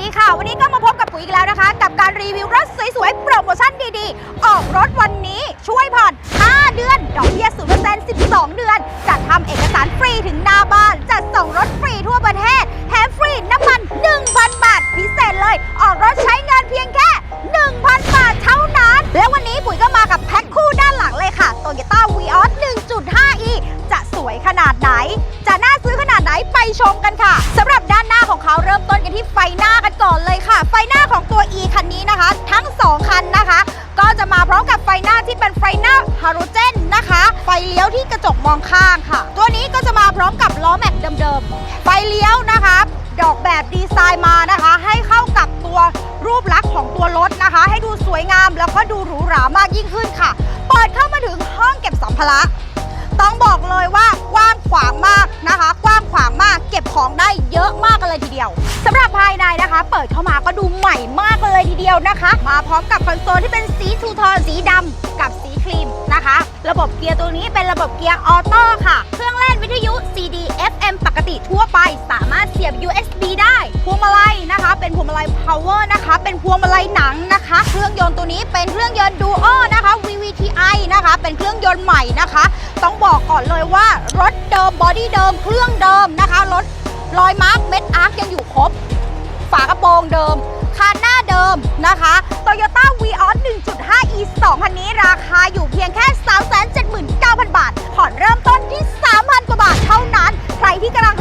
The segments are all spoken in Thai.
ดีค่ะ วันนี้ก็มาพบกับปุ๋ยอีกแล้วนะคะ กับการรีวิวรถสวยๆ โปรโมชั่นดีๆ ออกรถวันนี้ช่วยผ่อน 5 เดือน ดอกเบี้ย0% 12 เดือน จัดทำเอกสารฟรีถึงหน้าบ้าน จัดส่งรถฟรีทั่วประเทศ แถมฟรีน้ำมัน 1,000 บาท พิเศษเลย ออกรถใช้เงินเพียงแค่ 1,000 บาทเท่านั้น และวันนี้ปุ๋ยก็มากับแพ็คคู่ด้านหลังเลยค่ะ Toyota Vios 1.5e จะสวยขนาดไหน จะน่าซื้อขนาดไหนไปชมกันค่ะสำหรับ ฮาโลเจนนะคะ ไฟเลี้ยวที่กระจกมองข้างค่ะ ตัวนี้ก็จะมาพร้อมกับล้อแม็กเดิมๆ ไฟเลี้ยวนะคะ ดอกแบบดีไซน์มานะคะ ให้เข้ากับตัวรูปลักษณ์ของตัวรถนะคะ ให้ดูสวยงามแล้วก็ดูหรูหรามากยิ่งขึ้นค่ะ เปิดเข้ามาถึงห้องเก็บสัมภาระต้องบอกเลยว่ากว้างขวางมากนะคะ กว้างขวางมากเก็บของได้เยอะมากกันเลยทีเดียวสำหรับภายในนะคะ เปิดเข้ามาก็ดูใหม่มากเลยทีเดียวนะคะ มาพร้อมกับคอนโซลที่เป็นสีทูโทนสีดำกับสี ระคะระบบเกียร์ตัวนี้เป็นระบบเกียร์ออโต้ค่ะ เครื่องเล่นวิทยุ CD FM ปกติทั่วไป สามารถเสียบ USB ได้ พวงมาลัยนะคะ เป็นพวงมาลัย power นะคะ เป็นพวงมาลัยหนังนะคะ เครื่องยนต์ตัวนี้เป็นเครื่องยนต์ Duo นะคะ VVTi นะคะ เป็นเครื่องยนต์ใหม่นะคะ ต้องบอกก่อนเลยว่ารถเดิมบอดี้เดิม เครื่องเดิมนะคะรถรอยมาร์กเม็ดอาร์คยังอยู่ครบ ฝากระโปรงเดิม คานหน้าเดิมนะคะ Toyota Vios 1.5e 2คันนี้าคาอ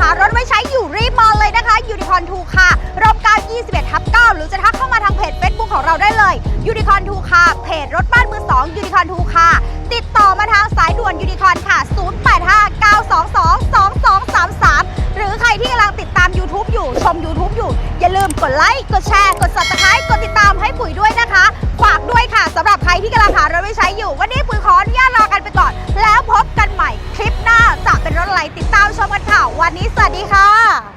ารถไว้ใช้อยู่รีบมาเลยนะคะ Unicorn 2ค่ะรอบ9 21ทับ9หรือจะทักเข้ามาทางเพจ Facebook ของเราได้เลย Unicorn 2ค่ะเพจรถบ้านมือ2 Unicorn 2ค่ะติดต่อมาทางสายด่วน Unicorn ค่ะ 0859222233 หรือใครที่กำลังติดตาม YouTube อยู่ชม YouTube อยู่ อย่าลืมกดไลค์กดแชร์ กด subscribe กดติดตามให้ปุ๋ยด้วยนะคะ ฝากด้วยค่ะสำหรับใครที่กำลังหารถไว้ใช้อยู่ วันนี้ปุ๋ยขออนุญาต ชมกันค่ะ วันนี้สวัสดีค่ะ